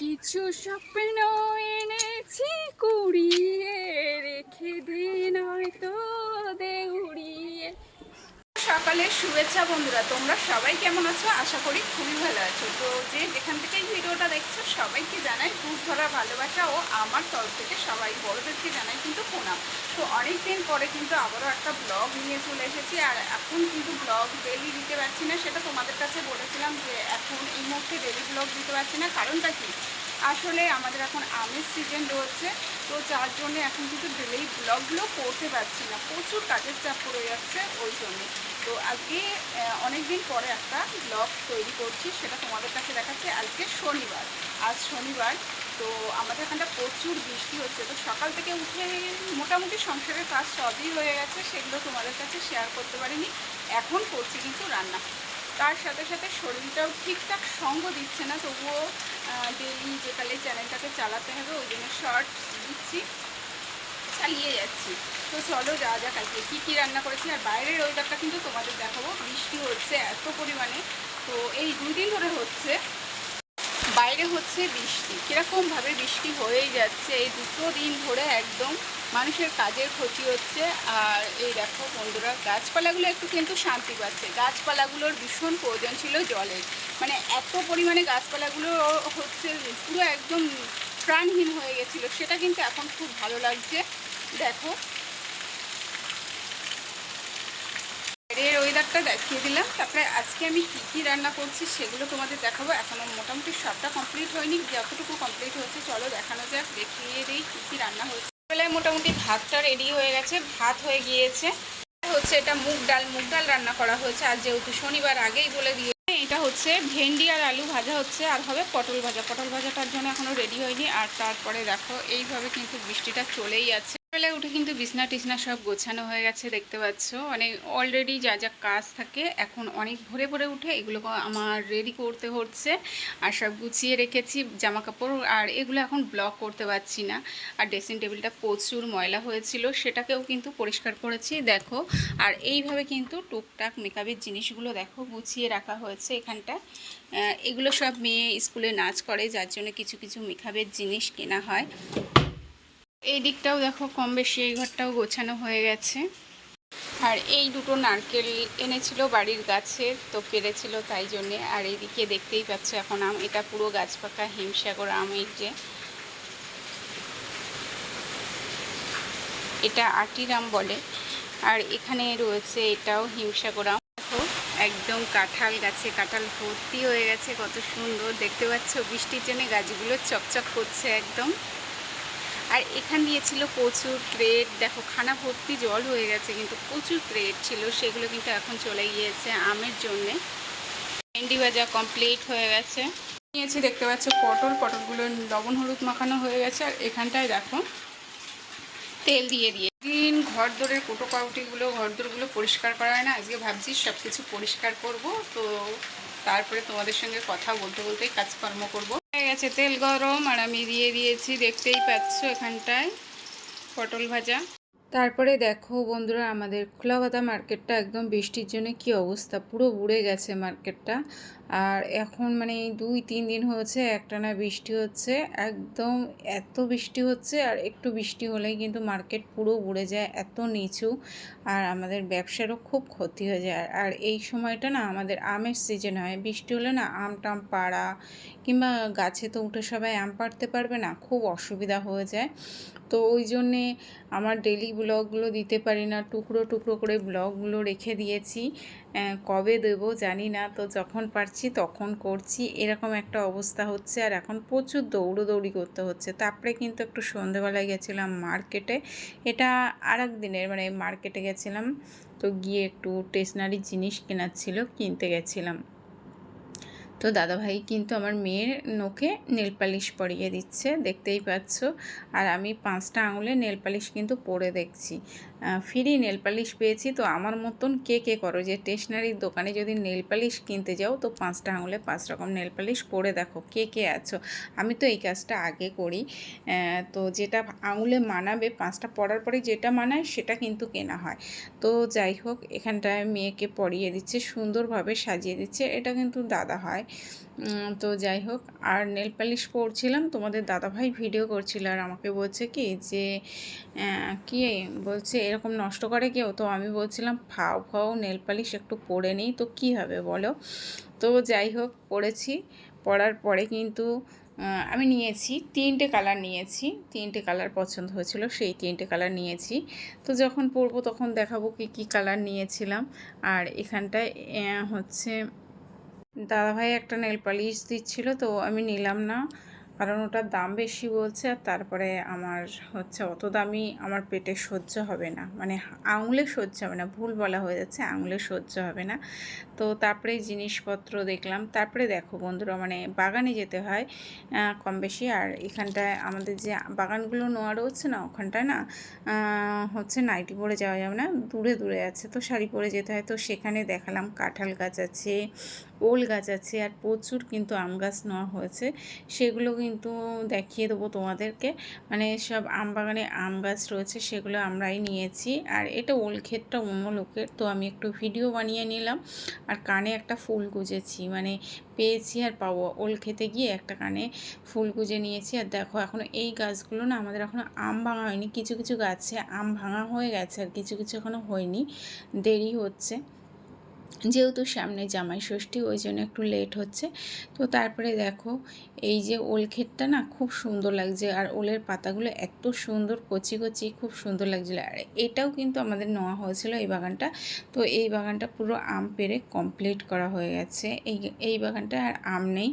কিছু স্বপ্ন এনেছি কুড়িয়ে রেখে দিন হয়তো দে উড়িয়ে। সকালের শুভেচ্ছা বন্ধুরা, তোমরা সবাই কেমন আছো? আশা করি খুবই ভালো আছো। তো যে যেখান থেকে এই ভিডিওটা দেখছ, সবাইকে জানাই খুব ধরা ভালোবাসা ও আমার তরফ থেকে সবাই বড়দেরকে জানাই কিন্তু প্রণাম। তো অনেক দিন পরে কিন্তু আবারও একটা ব্লগ নিয়ে চলে এসেছি, আর এখন কিন্তু ব্লগ ডেলি দিতে পারছি না, সেটা তোমাদের কাছে বলেছিলাম যে এখন এই মুহূর্তে ডেলি ব্লগ দিতে পারছি না। কারণটা কি? আসলে আমাদের এখন আমের সিজন রয়েছে, তো যার জন্য এখন কিন্তু ডেলি ব্লগগুলো করতে পারছি না। প্রচুর কাজের চাপ পড়ে যাচ্ছে, ওই জন্যে। তো আজকে অনেক দিন পরে একটা ব্লগ তৈরি করছি, সেটা তোমাদের কাছে দেখাচ্ছে। আজকে শনিবার, আজ শনিবার। তো আমাদের এখানটা প্রচুর বৃষ্টি হচ্ছে, তো সকাল থেকে উঠে মোটামুটি সংসারের কাজ সবই হয়ে গেছে, সেগুলো তোমাদের কাছে শেয়ার করতে পারিনি। এখন করছি কিন্তু রান্না। তার সাথে সাথে শরীরটাও ঠিকঠাক সঙ্গ দিচ্ছে না, তবুও ডেলি যেকালে চ্যানেলটাকে চালাতে হবে, ওই জন্য শর্টস দিচ্ছি, চালিয়ে যাচ্ছি। তো চলো যা যাক আজকে কী রান্না করেছি, আর বাইরের ওয়েদারটা কিন্তু তোমাদের দেখাবো। বৃষ্টি হচ্ছে এত পরিমাণে, তো এই দুই দিন ধরে হচ্ছে। বাইরে হচ্ছে বৃষ্টি কীরকমভাবে বৃষ্টি হয়েই যাচ্ছে, এই দুটো দিন ধরে একদম মানুষের কাজের ক্ষতি হচ্ছে। আর এই দেখো বন্ধুরা, গাছপালাগুলো একটু কিন্তু শান্তি পাচ্ছে। গাছপালাগুলোর ভীষণ প্রয়োজন ছিল জলের। মানে এত পরিমাণে গাছপালাগুলো হচ্ছে পুরো একদম প্রাণহীন হয়ে গেছিল, সেটা কিন্তু এখন খুব ভালো লাগছে। দেখো এর দেখিয়ে দিলাম। তারপরে আজকে আমি কী কী রান্না করছি সেগুলো তোমাদের দেখাবো। এখনও মোটামুটি সবটা কমপ্লিট হয়নি। যতটুকু কমপ্লিট হয়েছে, চলো দেখানো যাক, দেখিয়ে দিই কী কী রান্না হয়েছে। বেলায় মোটামুটি ভাতটা রেডি হয়ে গেছে, ভাত হয়ে গিয়েছে। হচ্ছে এটা মুগ ডাল। মুগ ডাল রান্না করা হয়েছে। আর যেহেতু শনিবার আগেই বলে দিয়ে এটা হচ্ছে ভেন্ডি আর আলু ভাজা হচ্ছে, আর হবে পটল ভাজা। পটল ভাজাটার জন্য এখনও রেডি হয়নি। আর তারপরে দেখো, এইভাবে কিন্তু বৃষ্টিটা চলেই আছে। বেলায় উঠে কিন্তু বিছনা টিছনা সব গোছানো হয়ে গেছে, দেখতে পাচ্ছ। অনেক অলরেডি যা যা কাজ থাকে, এখন অনেক ভোরে ভোরে উঠে এগুলো আমার রেডি করতে হচ্ছে। আর সব গুছিয়ে রেখেছি জামা কাপড় আর এগুলো এখন ব্লক করতে পারছি না। আর ড্রেসিং টেবিলটা প্রচুর ময়লা হয়েছিল, সেটাকেও কিন্তু পরিষ্কার করেছি, দেখো। আর এইভাবে কিন্তু টুকটাক মেকআপের জিনিসগুলো দেখো, গুছিয়ে রাখা হয়েছে এখানটা। এগুলো সব মেয়ে স্কুলে নাচ করে, যার জন্য কিছু কিছু মেকআপের জিনিস কেনা হয়। এই দিকটাও দেখো কম বেশি, এই ঘরটাও গোছানো হয়ে গেছে। আর এই দুটো নারকেল এনেছিল বাড়ির গাছের, তো পেরেছিল তাই জন্যে। আর এইদিকে দেখতেই পাচ্ছ এখন আম, এটা পুরো গাছ পাকা, হিমসাগর আম এই যে। এটা আটির আম বলে। আর এখানে রয়েছে এটাও হিমসাগর আম। দেখো, একদম কাঁঠাল গাছে, কাঁঠাল ভর্তি হয়ে গেছে, কত সুন্দর। দেখতে পাচ্ছ, বৃষ্টির জন্য গাছগুলো চকচক করছে একদম। আর এখান দিয়ে ছিল প্রচুর ক্রেট। দেখো, খানা ভর্তি জল হয়ে গেছে, কিন্তু প্রচুর ক্রেট ছিল, সেগুলো কিন্তু এখন চলে গিয়েছে আমের জন্যে। ভেন্ডি ভাজা কমপ্লিট হয়ে গেছে। নিয়েছি, দেখতে পাচ্ছ, পটল। পটলগুলো লবণ, হলুদ মাখানো হয়ে গেছে, আর এখানটায় দেখো, তেল দিয়ে দিয়ে। দিন ঘর দরের কোটো কাউটিগুলো ঘর দোরগুলো পরিষ্কার করা হয় না। আজকে ভাবছি সব কিছু পরিষ্কার করব, তো তারপরে তোমাদের সঙ্গে কথা বলতে বলতেই কাজকর্ম করব। হয়ে গেছে তেল গরম, আর আমি দিয়ে দিয়েছি, দেখতেই পাচ্ছ এখানটায় পটল ভাজা। তারপরে দেখো বন্ধুরা, আমাদের খোলাবাদা মার্কেটটা একদম বৃষ্টির জন্য কি অবস্থা, পুরো উড়ে গেছে মার্কেটটা। আর এখন মানে দুই, তিন দিন হয়েছে, একটানা বৃষ্টি হচ্ছে, একদম এত বৃষ্টি হচ্ছে আর একটু বৃষ্টি হলেই কিন্তু মার্কেট পুরো উড়ে যায়, এত নিচু আর আমাদের ব্যবসারও খুব ক্ষতি হয়ে যায়। আর এই সময়টা না আমাদের আমের সিজন হয়, বৃষ্টি হলে না আম টাম পাড়া কিংবা গাছে তো উঠে সবাই আম পাড়তে পারবে না, খুব অসুবিধা হয়ে যায়। তো ওই জন্যে আমার ডেলি ব্লগগুলো দিতে পারি না, টুকরো টুকরো করে ব্লগগুলো রেখে দিয়েছি। কবে দেবো জানি না, তো যখন পারছি তখন করছি, এরকম একটা অবস্থা হচ্ছে। আর এখন প্রচুর দৌড়োদৌড়ি করতে হচ্ছে। তারপরে কিন্তু একটু সন্ধেবেলায় গেছিলাম মার্কেটে। এটা আর দিনের মানে মার্কেটে গেছিলাম। তো গিয়ে একটু স্টেশনারি জিনিস কেনার ছিল, কিনতে গেছিলাম। তো দাদাভাই কিন্তু আমার মেয়ের নোখে নেল পালিশ পরিয়ে দিচ্ছে, দেখতেই পাচ্ছ। আর আমি পাঁচটা আঙুলে নেল পালিশ কিন্তু পরে দেখছি। ফ্রি নেল পালিশ পেয়েছি তো আমার মতন কে কে করো? যে স্টেশনারির দোকানে যদি নেল পালিশ কিনতে যাও তো পাঁচটা আঙুলে পাঁচ রকম নেল পালিশ পরে দেখো কে কে আছো। আমি তো এই কাজটা আগে করি। তো যেটা আঙুলে মানাবে, পাঁচটা পরার পরে যেটা মানায় সেটা কিন্তু কেনা হয়। তো যাই হোক, এখানটায় মেয়েকে পরিয়ে দিচ্ছে, সুন্দরভাবে সাজিয়ে দিচ্ছে। এটা কিন্তু দাদা হয়। তো যাই হোক, আর নেল পালিশ পরছিলাম, তোমাদের দাদাভাই ভিডিও করছিল আর আমাকে বলছে কি যে কি বলছে, এরকম নষ্ট করে কেউ? তো আমি বলছিলাম, ফাও ফাও, নেল পালিশ একটু পরে নিই, তো কি হবে বলো? তো যাই হোক, পরেছি, পরার পরে কিন্তু আমি নিয়েছি, তিনটে কালার নিয়েছি, তিনটে কালার পছন্দ হয়েছিল, সেই তিনটে কালার নিয়েছি। তো যখন পরবো তখন দেখাবো কি কি কালার নিয়েছিলাম। আর এখানটায় হচ্ছে দাদাভাই একটা নেল পালিশ দিচ্ছিল, তো আমি নিলাম না। কারণ ওটার দাম বেশি বলছে, আর তারপরে আমার হচ্ছে অত দামি আমার পেটে সহ্য হবে না। মানে আঙুলে সহ্য হবে না, ভুল বলা হয়ে যাচ্ছে, আঙুলে সহ্য হবে না। তো তারপরে জিনিসপত্র দেখলাম। তারপরে দেখো বন্ধুরা মানে বাগানে যেতে হয় কম বেশি। আর এখানটায় আমাদের যে বাগানগুলো নোয়া রয়েছে না, ওখানটায় না হচ্ছে নাইটি পরে যাওয়া যাবে না, দূরে দূরে আছে। তো শাড়ি পরে যেতে হয়। তো সেখানে দেখালাম কাঁঠাল গাছ আছে ওল গাছ আছে আর প্রচুর কিন্তু আম গাছ নেওয়া হয়েছে। সেগুলো কিন্তু দেখিয়ে দেবো তোমাদেরকে। মানে সব আম বাগানে আম গাছ রয়েছে, সেগুলো আমরাই নিয়েছি। আর এটা ওল ক্ষেতটা অন্য লোকের, তো আমি একটু ভিডিও বানিয়ে নিলাম। আর কানে একটা ফুল গুজেছি মানে পেয়েছি আর পাবো ওল খেতে গিয়ে একটা কানে ফুল গুজে নিয়েছি। আর দেখো এখনও এই গাছগুলো না আমাদের এখনও আম ভাঙা হয়নি। কিছু কিছু গাছে আম ভাঙা হয়ে গেছে আর কিছু কিছু এখনও হয়নি। দেরি হচ্ছে। যেহেতু সামনে জামাই ষষ্ঠী, ওই জন্য একটু লেট হচ্ছে। তো তারপরে দেখো, এই যে ওল ক্ষেতটা না খুব সুন্দর লাগছে, আর ওলের পাতাগুলো এত সুন্দর, কচি কচি খুব সুন্দর লাগছিল। আর এটাও কিন্তু আমাদের নেওয়া হয়েছিল এই বাগানটা। তো এই বাগানটা পুরো আম পেরে কমপ্লিট করা হয়ে গেছে। এই এই বাগানটা আর আম নেই।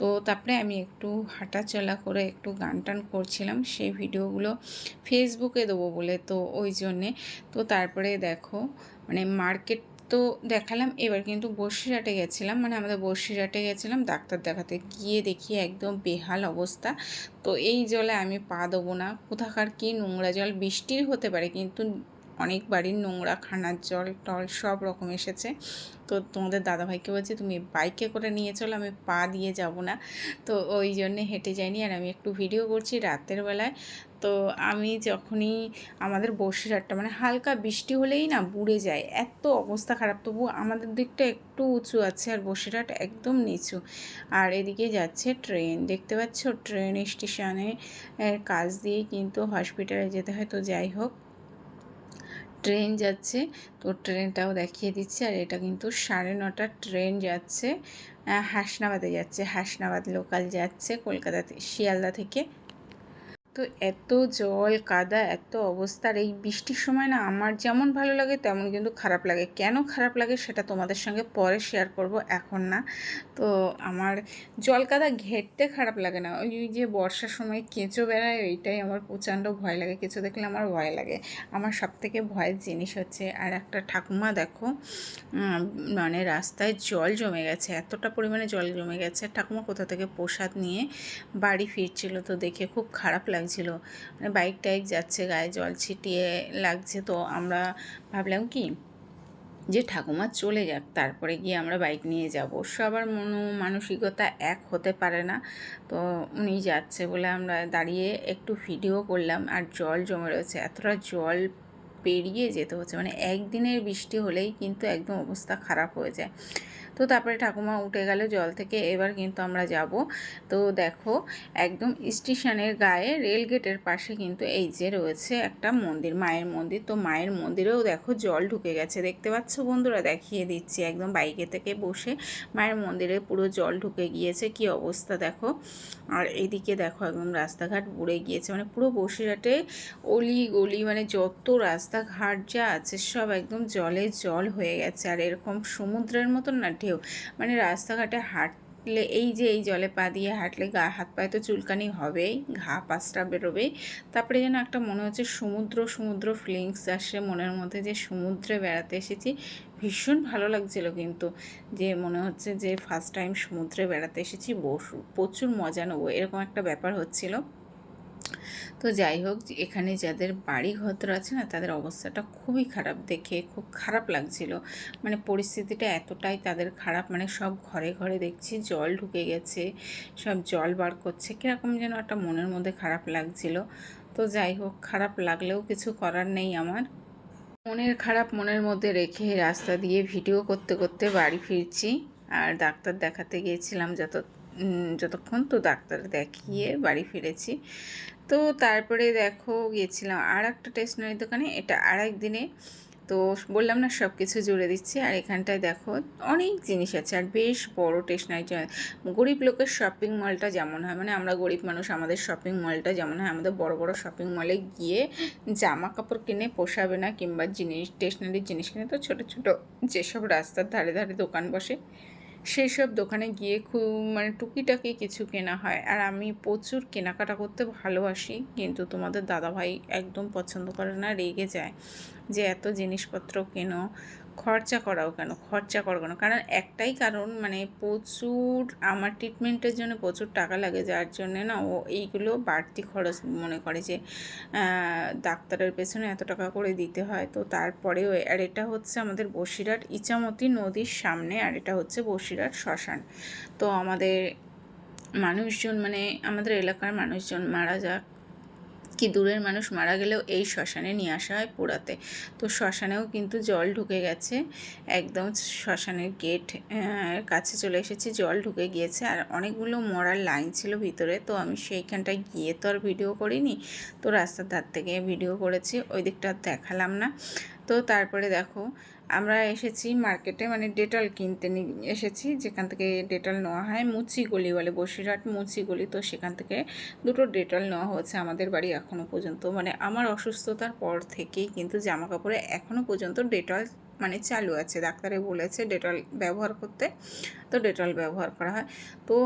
তো তারপরে আমি একটু হাঁটা চলা করে একটু গান টান করছিলাম, সেই ভিডিওগুলো ফেসবুকে দেবো বলে, তো ওই জন্যে। তো তারপরে দেখো মানে মার্কেট তো দেখালাম, এবার কিন্তু বসিরহাটে গেছিলাম। মানে আমাদের বসিরহাটে গেছিলাম, ডাক্তার দেখাতে। গিয়ে দেখি একদম বেহাল অবস্থা। তো এই জলে আমি পা দেবো না। কোথাকার কি নোংরা জল। বৃষ্টির হতে পারে, কিন্তু অনেক বাড়ির নোংরা, খানার জল, টল সব রকম এসেছে। তো তোমাদের দাদাভাইকে বলছি, তুমি বাইকে করে নিয়ে চলো, আমি পা দিয়ে যাব না। তো ওই জন্যে হেঁটে যাইনি, আর আমি একটু ভিডিও করছি রাতের বেলায়। তো আমি যখনই আমাদের বসিরহাটটা মানে হালকা বৃষ্টি হলেই না বুড়ে যায়, এত অবস্থা খারাপ। তবু আমাদের দিকটা একটু উঁচু আছে, আর বসিরহাট একদম নিচু। আর এদিকে যাচ্ছে ট্রেন, দেখতে পাচ্ছ ট্রেন স্টেশনে কাজ দিয়ে কিন্তু হসপিটালে যেতে হয়। তো যাই হোক ট্রেন যাচ্ছে। তো ট্রেনটাও দেখিয়ে দিচ্ছে। আর এটা কিন্তু সাড়ে নটার ট্রেন যাচ্ছে। হাসনাবাদে যাচ্ছে। হাসনাবাদ লোকাল যাচ্ছে কলকাতাতে, শিয়ালদা থেকে। তো এত জল, কাদা, এত অবস্থার এই বৃষ্টির সময় না আমার যেমন ভালো লাগে তেমন কিন্তু খারাপ লাগে। কেন খারাপ লাগে সেটা তোমাদের সঙ্গে পরে শেয়ার করব এখন না। তো আমার জল, কাদা ঘেরতে খারাপ লাগে না। ওই যে বর্ষার সময় কেঁচো বেড়ায়, ওইটাই আমার প্রচণ্ড ভয় লাগে। কেঁচো দেখলে আমার ভয় লাগে। আমার সব থেকে ভয়ের জিনিস হচ্ছে, আর একটা ঠাকুমা দেখো মানে রাস্তায় জল জমে গেছে, এতটা পরিমাণে জল জমে গেছে। ঠাকুমা কোথা থেকে প্রসাদ নিয়ে বাড়ি ফিরছিল তো দেখে খুব খারাপ লাগছিল মানে বাইক টাইক যাচ্ছে, গায়ে জল ছিটিয়ে লাগছে, তো আমরা ভাবলাম কি, যে ঠাকুমা চলে যাক, তারপরে গিয়ে আমরা বাইক নিয়ে যাব। সবার মনো মানসিকতা এক হতে পারে না, তো উনি যাচ্ছে বলে আমরা দাঁড়িয়ে একটু ভিডিও করলাম, আর জল জমে রয়েছে। এতটা জল পেরিয়ে যেতে হচ্ছে। মানে একদিনের বৃষ্টি হলেই কিন্তু একদম অবস্থা খারাপ হয়ে যায়। তো তারপরে ঠাকুমা উঠে গেল জল থেকে, এবার কিন্তু আমরা যাব। তো দেখো, একদম স্টেশনের গায়ে রেল গেটের পাশে কিন্তু এই যে রয়েছে একটা মন্দির, মায়ের মন্দির। তো মায়ের মন্দিরেও দেখো জল ঢুকে গেছে। দেখতে পাচ্ছ বন্ধুরা? দেখিয়ে দিচ্ছি। একদম বাইকে থেকে বসে মায়ের মন্দিরে পুরো জল ঢুকে গিয়েছে। কি অবস্থা দেখো? আর এদিকে দেখো একদম রাস্তাঘাট বুড়ে গিয়েছে। মানে পুরো বসিরহাটে অলি গলি মানে যত রাস্তাঘাট যা আছে সব একদম জলে জল হয়ে গেছে। আর এরকম সমুদ্রের মতন না ঢেউ। মানে রাস্তাঘাটে হাঁটলে এই যে এই জলে পা দিয়ে হাঁটলে গা, হাত পায়ে তো চুলকানি হবেই, ঘা পাঁচটা বেরোবেই। তারপরে যেন একটা মনে হচ্ছে সমুদ্র সমুদ্র ফিলিংস আসে মনের মধ্যে যে সমুদ্রে বেড়াতে এসেছি। ভীষণ ভালো লাগছিল কিন্তু যে মনে হচ্ছে যে ফার্স্ট টাইম সমুদ্রে বেড়াতে এসেছি, বসু, প্রচুর মজা নেব। এরকম একটা ব্যাপার হচ্ছিল। তো যাই হোক এখানে যাদের বাড়ি ঘর আছে না, তাদের অবস্থাটা খুবই খারাপ দেখে খুব খারাপ লাগছিল। মানে পরিস্থিতিটা এতটাই তাদের খারাপ মানে সব ঘরে ঘরে দেখছি জল ঢুকে গেছে, সব জল বার করছে, কীরকম যেন একটা মনের মধ্যে খারাপ লাগছিল। তো যাই হোক, খারাপ লাগলেও কিছু করার নেই আমার। মনের খারাপ মনের মধ্যে রেখে রাস্তা দিয়ে ভিডিও করতে করতে বাড়ি ফিরছি। আর ডাক্তার দেখাতে গিয়েছিলাম যত যতক্ষণ তো ডাক্তার দেখিয়ে বাড়ি ফিরেছি। তো তারপরে দেখো গিয়েছিলাম আর একটা স্টেশনারি দোকানে, এটা আর দিনে তো বললাম না সব কিছু জুড়ে দিচ্ছি। আর এখানটায় দেখো অনেক জিনিস আছে, আর বেশ বড় স্টেশনারি গরিব লোকের শপিং মলটা যেমন হয় মানে আমরা গরিব মানুষ, আমাদের শপিং মলটা যেমন হয়, আমাদের বড় বড় শপিং মলে গিয়ে জামা কাপড় কিনে পোষাবে না, কিংবা জিনিস স্টেশনারির জিনিস কিনে, তো ছোটো ছোটো যেসব রাস্তার ধারে ধারে দোকান বসে সেই সব দোকানে গিয়ে খুব মানে টুকিটাকি কিছু কেনা হয়। আর আমি প্রচুর কেনাকাটা করতে ভালোবাসি, কিন্তু তোমাদের দাদাভাই একদম পছন্দ করে না, রেগে যায় যে এত জিনিসপত্র কেনো। খরচা করাও কেন? খরচা করো কেন? কারণ একটাই কারণ মানে প্রচুর আমার ট্রিটমেন্টের জন্য প্রচুর টাকা লাগে, যার জন্য না ও এইগুলো বাড়তি খরচ মনে করে যে ডাক্তারের পেছনে এত টাকা করে দিতে হয়। তো তারপরেও আর এটা হচ্ছে আমাদের বসিরহাট ইচামতি নদীর সামনে, আর এটা হচ্ছে বসিরহাট শ্মশান। তো আমাদের মানুষজন মানে আমাদের এলাকার মানুষজন মারা যাক কি দূরের মানুষ মারা গেলেও এই শ্মশানে নিয়ে আসা হয় পোড়াতে। তো শ্মশানেও কিন্তু জল ঢুকে গেছে। একদম শ্মশানের গেট কাছে চলে এসেছি, জল ঢুকে গিয়েছে। আর অনেকগুলো মরার লাইন ছিল ভিতরে। তো আমি সেইখানটায় গিয়ে তো আর ভিডিও করিনি। তো রাস্তার ধার থেকে ভিডিও করেছি। ওই দিকটা দেখালাম না। তো তারপরে দেখো আমরা এসেছি মার্কেটে মানে ডেটল কিনতে এসেছি। যেখান থেকে ডেটল নেওয়া হয়, মুচি গলি বলে বসিরহাট মুচি গলি। তো সেখান থেকে দুটো ডেটল নেওয়া হয়েছে আমাদের বাড়ি এখনও পর্যন্ত। মানে আমার অসুস্থতার পর থেকেই কিন্তু জামা কাপড়ে এখনও পর্যন্ত ডেটল মানে চালু আছে। ডাক্তারে বলেছে ডেটল ব্যবহার করতে। তো ডেটল ব্যবহার করা হয়। তো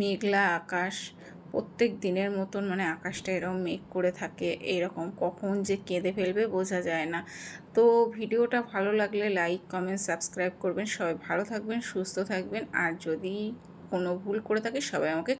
মেঘলা আকাশ প্রত্যেক দিনের মতন মানে আকাশটা এরকম মেঘ করে থাকে, এরকম কখন যে কেঁদে ফেলবে বোঝা যায় না। তো ভিডিওটা ভালো লাগলে লাইক কমেন্ট সাবস্ক্রাইব করবেন। সবাই ভালো থাকবেন, সুস্থ থাকবেন। আর যদি কোনো ভুল করে থাকে, সবাই আমাকে